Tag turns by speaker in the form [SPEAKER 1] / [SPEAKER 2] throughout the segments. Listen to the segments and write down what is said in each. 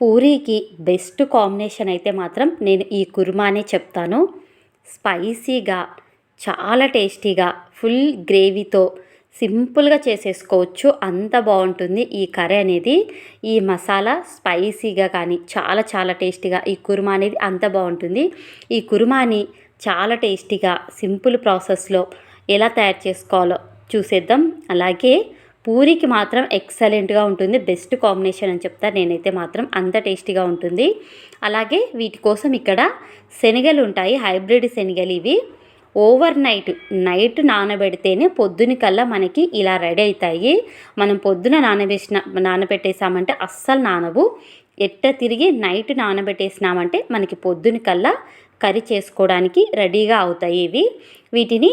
[SPEAKER 1] పూరీకి best combination అయితే మాత్రం నేను ఈ కుర్మానే చెప్తాను. స్పైసీగా చాలా టేస్టీగా ఫుల్ గ్రేవీతో సింపుల్గా చేసేసుకోవచ్చు. అంత బాగుంటుంది ఈ కర్రీ అనేది. ఈ మసాలా స్పైసీగా కానీ చాలా చాలా టేస్టీగా ఈ కుర్మా అనేది అంత బాగుంటుంది. ఈ కుర్మాని చాలా టేస్టీగా సింపుల్ ప్రాసెస్లో ఎలా తయారు చేసుకోవాలో చూసేద్దాం. అలాగే పూరికి మాత్రం ఎక్సలెంట్గా ఉంటుంది. బెస్ట్ కాంబినేషన్ అని చెప్తా నేనైతే మాత్రం అంత టేస్టీగా ఉంటుంది. అలాగే వీటి కోసం ఇక్కడ శనగలు ఉంటాయి. హైబ్రిడ్ శనగలు ఇవి. ఓవర్ నైట్ నైట్ నానబెడితేనే పొద్దున కల్లా మనకి ఇలా రెడీ అవుతాయి. మనం పొద్దున నానబెసిన నానబెట్టేసామంటే అస్సలు నానవు. ఎట్ట తిరిగి నైట్ నానబెట్టేసినామంటే మనకి పొద్దున కల్లా కర్రీ చేసుకోవడానికి రెడీగా అవుతాయి ఇవి. వీటిని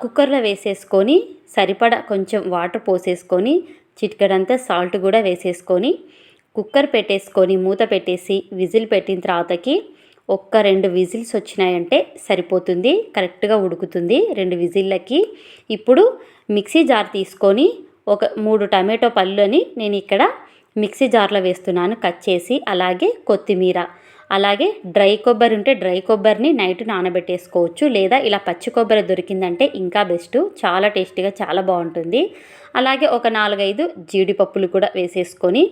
[SPEAKER 1] కుక్కర్లో వేసేసుకొని సరిపడా కొంచెం వాటర్ పోసేసుకొని చిటికడంతా సాల్ట్ కూడా వేసేసుకొని కుక్కర్ పెట్టేసుకొని మూత పెట్టేసి విజిల్ పెట్టిన తర్వాతకి ఒక్క రెండు విజిల్స్ వచ్చినాయంటే సరిపోతుంది కరెక్ట్గా ఉడుకుతుంది రెండు విజిల్లకి ఇప్పుడు మిక్సీ జార్ తీసుకొని ఒక మూడు టమాటో పళ్ళుని నేను ఇక్కడ మిక్సీ జార్లో వేస్తున్నాను కట్ చేసి అలాగే కొత్తిమీర. అలాగే డ్రై కొబ్బరి ఉంటే డ్రై కొబ్బరిని నైట్ నానబెట్టేసుకోవచ్చు లేదా ఇలా పచ్చి కొబ్బరి దొరికిందంటే ఇంకా బెస్ట్. చాలా టేస్టీగా చాలా బాగుంటుంది. అలాగే ఒక నాలుగైదు జీడిపప్పులు కూడా వేసేసుకొని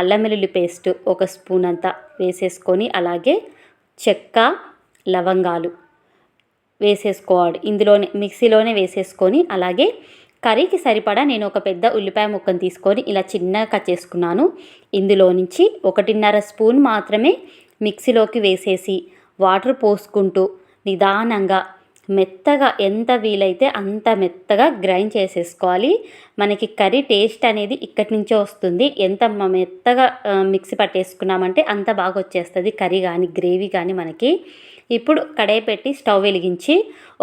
[SPEAKER 1] అల్లం వెల్లుల్లి పేస్ట్ ఒక స్పూన్ అంతా వేసేసుకొని అలాగే చెక్క లవంగాలు వేసేసుకోవాలి. ఇందులోనే మిక్సీలోనే వేసేసుకొని అలాగే కర్రీకి సరిపడా నేను ఒక పెద్ద ఉల్లిపాయ ముక్కను తీసుకొని ఇలా చిన్నగా కట్ చేసుకున్నాను. ఇందులో నుంచి ఒకటిన్నర స్పూన్ మాత్రమే మిక్సీలోకి వేసేసి వాటర్ పోసుకుంటూ నిదానంగా మెత్తగా ఎంత వీలైతే అంత మెత్తగా గ్రైండ్ చేసేసుకోవాలి. మనకి కర్రీ టేస్ట్ అనేది ఇక్కడి నుంచే వస్తుంది. ఎంత మెత్తగా మిక్సీ పట్టేసుకున్నామంటే అంత బాగా వచ్చేస్తుంది కర్రీ కానీ గ్రేవీ కానీ మనకి. ఇప్పుడు కడాయి పెట్టి స్టవ్ వెలిగించి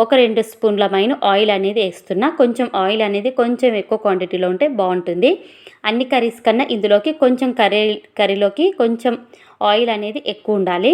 [SPEAKER 1] ఒక రెండు స్పూన్ల మైన ఆయిల్ అనేది వేస్తున్నా. కొంచెం ఆయిల్ అనేది కొంచెం ఎక్కువ క్వాంటిటీలో ఉంటే బాగుంటుంది. అన్ని కర్రీస్ కన్నా ఇందులోకి కొంచెం కర్రీ కర్రీలోకి కొంచెం ఆయిల్ అనేది ఎక్కువ ఉండాలి.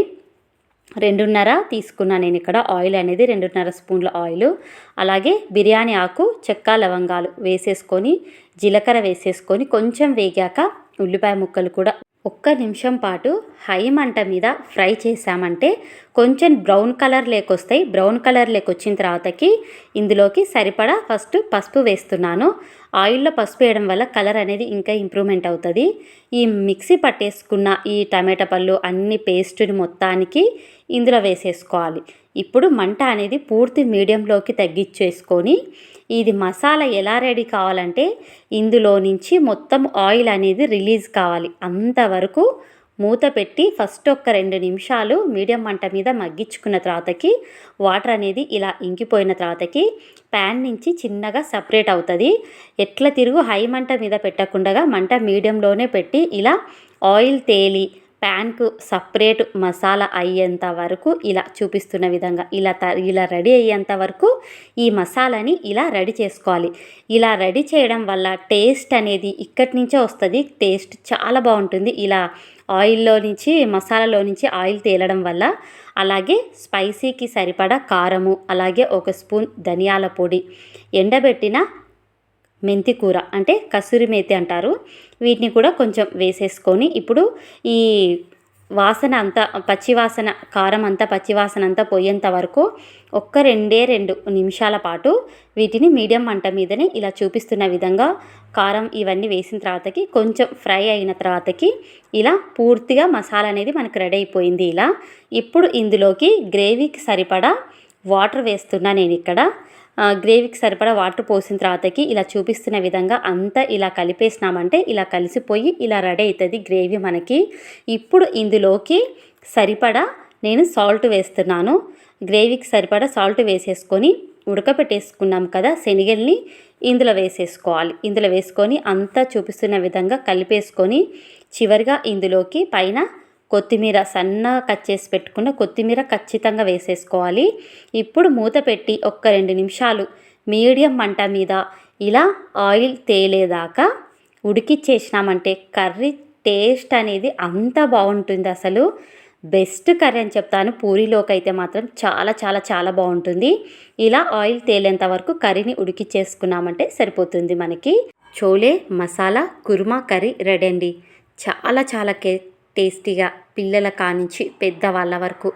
[SPEAKER 1] రెండున్నర తీసుకున్నాను నేను ఇక్కడ ఆయిల్ అనేది రెండున్నర స్పూన్ల ఆయిల్. అలాగే బిర్యానీ ఆకు చెక్క లవంగాలు వేసేసుకొని జీలకర్ర వేసేసుకొని కొంచెం వేగాక ఉల్లిపాయ ముక్కలు కూడా ఒక్క నిమిషం పాటు హై మంట మీద ఫ్రై చేసామంటే కొంచెం బ్రౌన్ కలర్ లేకొస్తాయి. బ్రౌన్ కలర్ లేకొచ్చిన తర్వాతకి ఇందులోకి సరిపడా ఫస్ట్ పసుపు వేస్తున్నాను. ఆయిల్లో పసుపు వేయడం వల్ల కలర్ అనేది ఇంకా ఇంప్రూవ్మెంట్ అవుతుంది. ఈ మిక్సీ పట్టేసుకున్న ఈ టమాటా పళ్ళు అన్ని పేస్టుని మొత్తానికి ఇందులో వేసేసుకోవాలి. ఇప్పుడు మంట అనేది పూర్తి మీడియంలోకి తగ్గించేసుకొని ఇది మసాలా ఎలా రెడీ కావాలంటే ఇందులో నుంచి మొత్తం ఆయిల్ అనేది రిలీజ్ కావాలి. అంతవరకు మూత పెట్టి ఫస్ట్ ఒక రెండు నిమిషాలు మీడియం మంట మీద మగ్గించుకున్న తర్వాతకి వాటర్ అనేది ఇలా ఇంకిపోయిన తర్వాతకి ప్యాన్ నుంచి చిన్నగా సపరేట్ అవుతుంది. ఎట్లా తిరుగు హై మంట మీద పెట్టకుండా మంట మీడియంలోనే పెట్టి ఇలా ఆయిల్ తేలి ప్యాన్కు సపరేట్ మసాలా అయ్యేంత వరకు ఇలా చూపిస్తున్న విధంగా ఇలా త ఇలా రెడీ అయ్యేంత వరకు ఈ మసాలాని ఇలా రెడీ చేసుకోవాలి. ఇలా రెడీ చేయడం వల్ల టేస్ట్ అనేది ఇక్కడి నుంచే వస్తుంది. టేస్ట్ చాలా బాగుంటుంది. ఇలా ఆయిల్లో నుంచి మసాలాలో నుంచి ఆయిల్ తేలడం వల్ల అలాగే స్పైసీకి సరిపడా కారము అలాగే ఒక స్పూన్ ధనియాల పొడి ఎండబెట్టిన మెంతి కూర అంటే కసూరి మేతి అంటారు. వీటిని కూడా కొంచెం వేసేసుకొని ఇప్పుడు ఈ వాసన అంతా పచ్చివాసన కారం అంతా పచ్చివాసన అంతా పోయేంత వరకు ఒక్క రెండే రెండు నిమిషాల పాటు వీటిని మీడియం మంట మీదనే ఇలా చూపిస్తున్న విధంగా కారం ఇవన్నీ వేసిన తర్వాతకి కొంచెం ఫ్రై అయిన తర్వాతకి ఇలా పూర్తిగా మసాలా అనేది మనకు రెడీ అయిపోయింది ఇలా. ఇప్పుడు ఇందులోకి గ్రేవీకి సరిపడా వాటర్ వేస్తున్నా నేను ఇక్కడ. గ్రేవీకి సరిపడా వాటర్ పోసిన తర్వాతకి ఇలా చూపిస్తున్న విధంగా అంతా ఇలా కలిపేసినామంటే ఇలా కలిసిపోయి ఇలా రెడీ అవుతుంది గ్రేవీ మనకి. ఇప్పుడు ఇందులోకి సరిపడా నేను సాల్ట్ వేస్తున్నాను. గ్రేవీకి సరిపడా సాల్ట్ వేసేసుకొని ఉడకపెట్టేసుకున్నాం కదా శనగల్ని ఇందులో వేసేసుకోవాలి. ఇందులో వేసుకొని అంతా చూపిస్తున్న విధంగా కలిపేసుకొని చివరిగా ఇందులోకి పైన కొత్తిమీర సన్నగా కట్ చేసి పెట్టుకున్న కొత్తిమీర ఖచ్చితంగా వేసేసుకోవాలి. ఇప్పుడు మూత పెట్టి ఒక్క రెండు నిమిషాలు మీడియం మంట మీద ఇలా ఆయిల్ తేలేదాకా ఉడికిచ్చేసినామంటే కర్రీ టేస్ట్ అనేది అంత బాగుంటుంది అసలు. బెస్ట్ కర్రీ అని చెప్తాను. పూరీలోకి అయితే మాత్రం చాలా చాలా చాలా బాగుంటుంది. ఇలా ఆయిల్ తేలేంత వరకు కర్రీని ఉడికిచ్చేసుకున్నామంటే సరిపోతుంది మనకి. చోలే మసాలా కుర్మా కర్రీ రెడీ అండి. చాలా చాలా కే టేస్టీగా పిల్లల కానించి పెద్దవాళ్ళ వరకు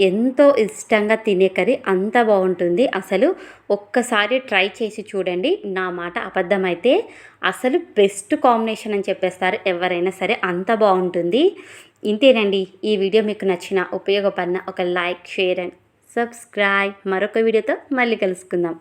[SPEAKER 1] ఎంతో ఇష్టంగా తినే కర్రీ అంత బాగుంటుంది. అసలు ఒక్కసారి ట్రై చేసి చూడండి. నా మాట అబద్ధమైతే అసలు బెస్ట్ కాంబినేషన్ అని చెప్పేస్తారు. ఎవరైనా సరే అంత బాగుంటుంది. ఇంతేనండి. ఈ వీడియో మీకు నచ్చిన ఉపయోగపడిన ఒక లైక్ షేర్ అండ్ సబ్స్క్రైబ్. మరొక వీడియోతో మళ్ళీ కలుసుకుందాం.